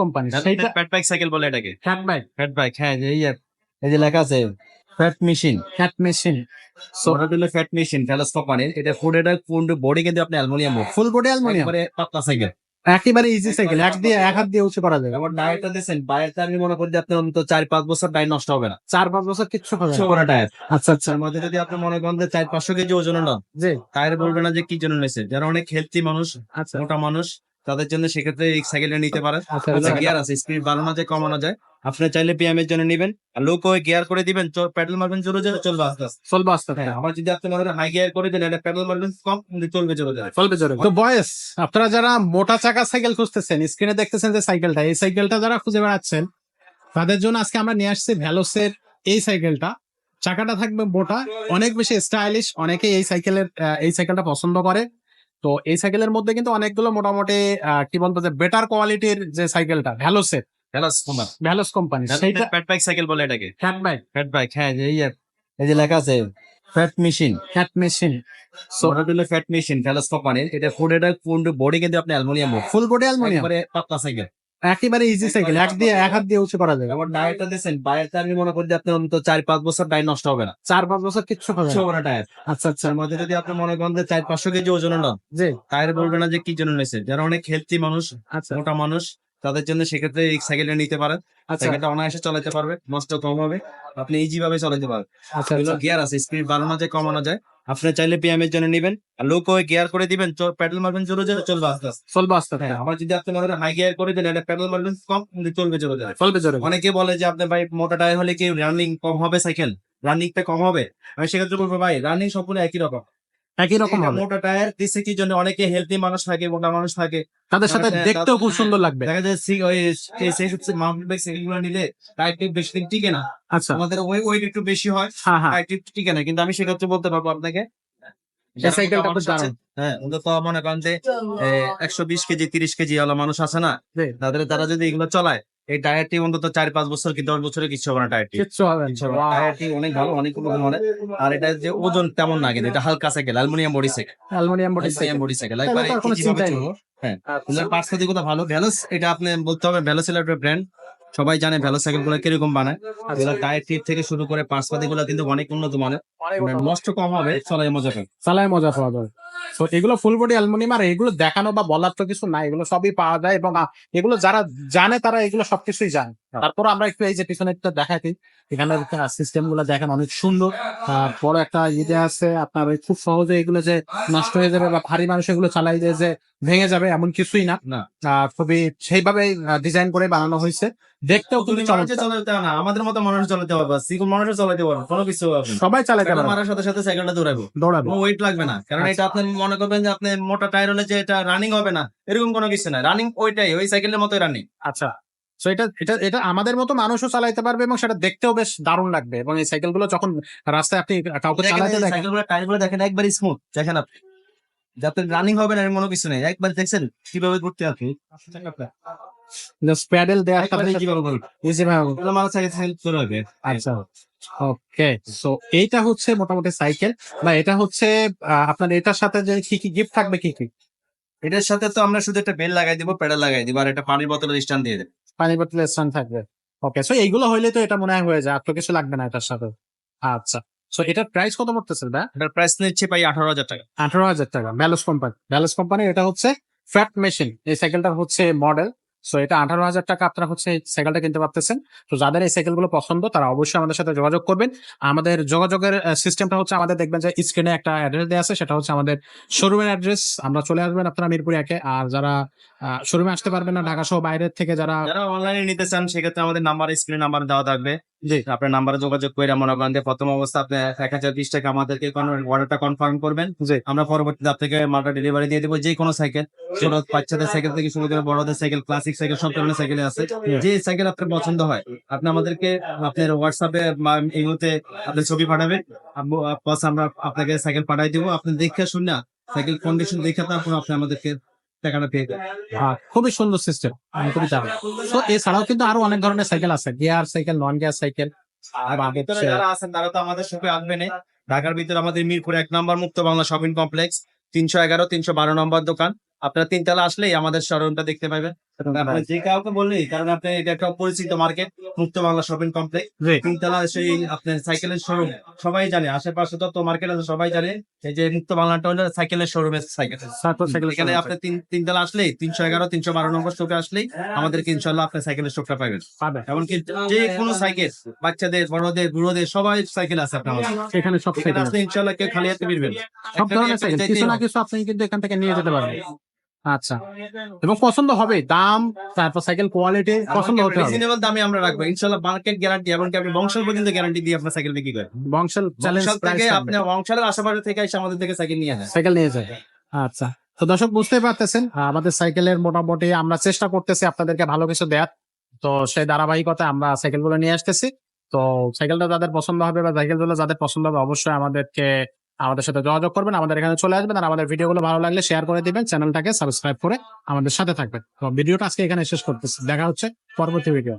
Company. সেইটা fat bike cycle বলে এটাকে। ফ্যাট বাইক ফ্যাট বাইক হ্যাঁ যে এই এই যে লেখা আছে fat machine fat machine so ওটা হলো ফ্যাট মেশিন কোম্পানির এটা ফুড এটা ফুড বডি কিন্তু আপনি অ্যালুমিনিয়াম ফুল বডি অ্যালুমিনিয়াম একবারে পাতলা সাইকেল একেবারে ইজি সাইকেল এক দিয়ে এক হাত দিয়ে উঁচু করা যাবে। ডায়েটটা দিয়েছেন ডায়েটটা আমি মনে করি যে আপনার অন্তত চার পাঁচ বছর ডায়েট নষ্ট হবে না। চার পাঁচ বছর কিচ্ছু হবে না। টায়ার আচ্ছা আচ্ছা। মধ্যে যদি আপনি মনে করেন যে চার পাঁচশো কেজি ওজন নন জি। টায়ার বলবে না যে কি জন্য নিয়েছে যারা অনেক হেলথি মানুষ আচ্ছা। মোটা মানুষ তাদের জন্য সেক্ষেত্রে এই সাইকেলটা নিতে পারেন। আচ্ছা আচ্ছা। গিয়ার আছে স্পিড বাড়ানো যায় কমানো যায়। আপনি চাইলে পিএম এর জন্য নিবেন। আর লো করে গিয়ার করে দিবেন প্যাডেল মারবেন জোরে জোরে চলবে আস্তে আস্তে। চলবে আস্তে আস্তে। হ্যাঁ আবার যদি আপনি মনে হাই গিয়ার করে দেন এটা প্যাডেল মারবেন কম চলবে জোরে জোরে চলবে জোরে তো বয়স আপনারা যারা মোটা চাকা সাইকেল খুঁজতেছেন স্ক্রিনে দেখতেছেন যে সাইকেলটা এই সাইকেলটা যারা খুঁজে বেড়াচ্ছেন তাদের জন্য আজকে আমরা নিয়ে আসছি ভ্যালোসের এই সাইকেলটা চাকাটা থাকবে মোটা অনেক বেশি স্টাইলিশ অনেকে এই সাইকেলের আহ, এই সাইকেলটা পছন্দ করে। তো এই সাইকেলের মধ্যে কিন্তু অনেকগুলো মোটামুটি কি বলতো যে বেটার কোয়ালিটির যে সাইকেলটা ভ্যালোসের ভ্যালোস কোম্পানি সেইটা ফ্যাট বাইক সাইকেল বলে এটাকে। ফ্যাট বাইক ফ্যাট বাইক হ্যাঁ এই এই যে লেখা আছে fat machine fat machine so ওটা হলো ফ্যাট মেশিন ভ্যালোস কোম্পানির এটা ফুড এটা ফুড বডি কিন্তু আপনি অ্যালুমিনিয়াম ফুল বডি অ্যালুমিনিয়াম। পাতলা সাইকেল একেবারে ইজি সাইকেল এক দিয়ে এক হাত দিয়ে উঁচু করা যাবে। এবার ডায়েটটা দিয়েছেন ডায়েটটা আমি মনে করি যে আপনার অন্তত চার পাঁচ বছর ডায়েট নষ্ট হবে না। চার পাঁচ বছর কিচ্ছু হবে না। টায়ার আচ্ছা আচ্ছা। মধ্যে যদি আপনি মনে করেন যে চার পাঁচশো কেজি ওজন না যে টায়ার বলবে না যে কি জন্য নিয়েছে যারা অনেক হেলথি মানুষ আচ্ছা। মোটা মানুষ তাদের জন্য সেক্ষেত্রে এই সাইকেলটা নিতে পারেন। আচ্ছা। সাইকেলটা অনায়াসে চালাতে পারবে নষ্ট কম হবে আপনি ইজি ভাবে চালাতে পারবেন। আচ্ছা এগুলো আচ্ছা। গিয়ার আছে স্পিড বাড়ানো যায় কমানো যায়। আপনি চাইলে পিএম এর জন্য নিবেন। লো করে গিয়ার করে দিবেন প্যাডেল মারবেন চলে জোরে চলবে আস্তে আস্তে। চলবে আস্তে আস্তে। হ্যাঁ আবার যদি আপনি মনে হাই গিয়ার করে দেন এটা প্যাডেল মারবেন কম চলবে চলে জোরে চলবে জোরে অনেকে বলে যে আপনার ভাই মোটা টায়ার হলে কি রানিং কম হবে সাইকেল রানিংটা কম হবে? আমি সেক্ষেত্রে বলব ভাই রানিং সম্পূর্ণ একই রকম। একই রকম হবে। মোটা টায়ার দিচ্ছে কি জন্য? অনেকে হেলদি মানুষ থাকে মোটা মানুষ থাকে। তাদের সাথে দেখতেও খুব সুন্দর লাগবে। দেখা যায় সি- ওই মাউন্টেন বাইক সাইকেল নিলে টায়ার টিপ বেশি দিন টিকে না। আচ্ছা। আমাদের ওই ওয়েট একটু বেশি হয় হ্যাঁ হ্যাঁ। টায়ার টিপ টিকে না। কিন্তু আমি সেক্ষেত্রে বলতে পারব আপনাকে। হ্যাঁ মনে করেন যে একশো বিশ কেজি তিরিশ কেজি মানুষ আছে না তাদের তারা যদি এগুলো চলায় এই টায়ারটি অন্তত চার পাঁচ বছর কি দশ বছরে কিছু হবে না টায়ারটি। টায়ারটি অনেক ভালো অনেক উপকার মানে। আর এটা যে ওজন তেমন না কিন্তু এটা হালকা cycle aluminium body cycle aluminium body aluminium body cycle একবারে। হ্যাঁ। আচ্ছা। পার্টস সাথে কথা ভালো। ভ্যালোস এটা আপনি বলতে হবে ভ্যালোস একটা ব্র্যান্ড সবাই জানে ভ্যালোস সাইকেলগুলো কীরকম বানায়। টায়ার টিপ থেকে শুরু করে পার্টস পাতি গুলো কিন্তু অনেক উন্নত মানের। মানে নষ্ট কম হবে চলাই মজা পাবে। চালায় মজা পাওয়া যাবে। তো এগুলো ফুল বডি অ্যালুমিনিয়াম আর এগুলো দেখানো বা বলার তো কিছু নাই এগুলো সবই পাওয়া যায় এবং এগুলো যারা জানে তারা এগুলো সবকিছুই জানে। হ্যাঁ। তারপর আমরা একটু এই যে পিছনে একটা দেখাই এখানে সিস্টেমগুলো দেখেন অনেক সুন্দর। বড় একটা ইয়ে আছে আপনার খুব সহজে এগুলো যে নষ্ট হয়ে যাবে বা ভারী মানুষ এগুলো চালাই দিয়ে যে ভেঙে যাবে এমন কিছুই না। না। খুবই সেইভাবে ডিজাইন করে বানানো হয়েছে। দেখতেও মানুষে না আমাদের মতো মানুষ চালাতে পারবে সিকুল মানুষও চালাতে পারবে কোনো কিছু সবাই চালাতে পেডাল পারে মারার সাথে সাথে সাইকেলটা দৌড়াবো। দৌড়াবে। ওয়েট লাগবে না কারণ আচ্ছা। এটা আপনি মনে করবেন যে আপনি মোটা টায়ার হলে যে এটা রানিং হবে না এরকম কোনো কিছু না। রানিং ওইটাই ওই সাইকেলের মতোই রানিং আচ্ছা এটা এটা এটা আমাদের মতো মানুষও চালাইতে পারবে এবং সেটা দেখতেও বেশ দারুণ লাগবে এবং এই সাইকেলগুলো যখন রাস্তায় আপনি কাউকে চালাতে দেখেন। সাইকেলগুলো টায়ারগুলো দেখেন একবার স্মুথ দেখেন আপনি। যাতে রানিং হবে না এর কোনো কিছু নেই। একবার দেখছেন কীভাবে ঘুরতে আপনি। জাস্ট প্যাডেল দেওয়ার একবারে কীভাবে ইজি ভাবে এগুলো মানুষ সাইকেল সাইকেল চলে আচ্ছা। ওকে সো এইটা হচ্ছে মোটামুটি সাইকেল বা এটা হচ্ছে আপনার এটার সাথে যে কি কি গিফট থাকবে কি কি? এটার সাথে তো আমরা শুধু একটা বেল লাগাই দিব পেডাল লাগাই দিব আর একটা পানির বোতলের স্ট্যান্ড দিয়ে দেব। পানি বোতলের স্ট্যান্ড থাকবে। ওকে সো এইগুলো হইলে তো এটা মনে হয় হয়ে যায় আর তো কিছু লাগবে না এটার সাথে। আচ্ছা সো এটার প্রাইস কত পড়তেছে দা এটার প্রাইস নিচ্ছে পাই আঠারো হাজার টাকা। আঠারো হাজার টাকা ব্যালোস কোম্পানি ব্যালোস কোম্পানি এটা হচ্ছে ফ্যাট মেশিন এই সাইকেলটার হচ্ছে মডেল সো এটা আঠারো হাজার টাকা আপনারা হচ্ছে এই সাইকেলটা কিনতে পারতেছেন। তো যাদের এই সাইকেলগুলো পছন্দ, তারা অবশ্যই আমাদের সাথে যোগাযোগ করবেন। আমাদের যোগাযোগের সিস্টেমটা হচ্ছে আমাদের দেখবেন যে স্ক্রিনে একটা অ্যাড্রেস দেওয়া আছে, সেটা হচ্ছে আমাদের শোরুমের অ্যাড্রেস আমরা চলে আসবেন আপনারা মিরপুর একে। আর যারা শোরুমে আসতে পারবেন না, ঢাকা সহ বাইরের থেকে যারা যারা অনলাইনে নিতে চান, সেক্ষেত্রে আমাদের নাম্বার স্ক্রিনে নাম্বার দেওয়া থাকবে। জি। আপনার নাম্বারে যোগাযোগ করে মনে করেন যে প্রথম অবস্থা আপনি এক হাজার বিশ টাকা আমাদেরকে অর্ডারটা কনফার্ম করবেন। জি। আমরা পরবর্তীতে আপনাকে মালটা ডেলিভারি দিয়ে দেবো যে কোনো সাইকেল ছোট বাচ্চাদের সাইকেল থেকে শুরু করে বড়দের সাইকেল ক্লাসিক সাইকেল সব ধরনের সাইকেল আছে। যে সাইকেল আপনার পছন্দ হয় আপনি আমাদেরকে আপনার হোয়াটসঅ্যাপে এই মুহূর্তে আপনি ছবি পাঠাবেন। আমরা আপনাকে সাইকেল পাঠাই দিব। আপনি দেখে শুনে সাইকেল কন্ডিশন দেখে তারপর আপনি আমাদেরকে টাকাটা পেয়ে যায়। হ্যাঁ, খুবই সুন্দর সিস্টেম খুবই দারুণ। তো এছাড়াও কিন্তু আরও অনেক ধরনের সাইকেল আছে gear cycle non gear cycle ভিতরে যারা আছেন তারা তো আমাদের শপে আসবেন ঢাকার ভিতরে আমাদের মিরপুর এক নম্বর মুক্ত বাংলা শপিং কমপ্লেক্স তিনশো এগারো তিনশো বারো নম্বর দোকান। আপনারা তিনতলা আসলেই আমাদের শোরুমটা দেখতে পাবেন। আপনি যে কাউকে বললেই কারণ আপনি এটা একটা পরিচিত মার্কেট মুক্ত বাংলা শপিং কমপ্লেক্স তিনতলা সেই আপনার সাইকেলের শোরুম সবাই জানে আশেপাশে যত মার্কেট আছে সবাই জানে এই যে মুক্ত বাংলাটা হলো সাইকেলের শোরুমের সাইকেল এখানে আপনি তিন তিনতলা আসলেই তিনশো এগারো তিনশো বারো নম্বর স্টোকে আসলেই আমাদেরকে ইনশাল্লাহ আপনার সাইকেলের স্টোকটা পাবেন। এমনকি যে কোনো সাইকেল বাচ্চাদের বড়দের বুড়োদের সবাই সাইকেল আছে আপনার। এখানে সব সাইকেল আসলে ইনশাল্লাহ কেউ খালি হাতে ফিরবেন সব ধরনের সাইকেল কিছু না কিছু আপনি কিন্তু এখান থেকে নিয়ে যেতে পারবেন। আচ্ছা। এবং পছন্দ হবে দাম তারপর সাইকেল কোয়ালিটি পছন্দ হতে হবে। রিজনেবল দামে আমরা রাখব। ইনশাল্লাহ মার্কেট গ্যারান্টি এবং আপনি বংশাল পর্যন্ত গ্যারান্টি দিয়ে আপনার সাইকেল বিক্রি করেন বংশাল চ্যালেঞ্জ প্রাইস থেকে আপনি বংশালের আশেপাশে থেকে এসে আমাদের থেকে সাইকেল নিয়ে আসেন সাইকেল নিয়ে যায়। আচ্ছা। তো দর্শক বুঝতেই পারতেছেন আমাদের সাইকেলের মোটামুটি আমরা চেষ্টা করতেছি আপনাদেরকে ভালো কিছু দেওয়ার তো সেই ধারাবাহিকতায় আমরা সাইকেলগুলো নিয়ে আসতেছি। তো সাইকেলটা যাদের পছন্দ হবে বা সাইকেলগুলো যাদের পছন্দ হবে অবশ্যই আমাদেরকে আমাদের সাথে যোগাযোগ করবেন, আমাদের এখানে চলে আসবেন আর আমাদের ভিডিওগুলো ভালো লাগলে শেয়ার করে দিবেন চ্যানেলটাকে সাবস্ক্রাইব করে আমাদের সাথে থাকবেন। ভিডিওটা আজকে এখানে শেষ করতেছি। দেখা হচ্ছে পরবর্তী ভিডিও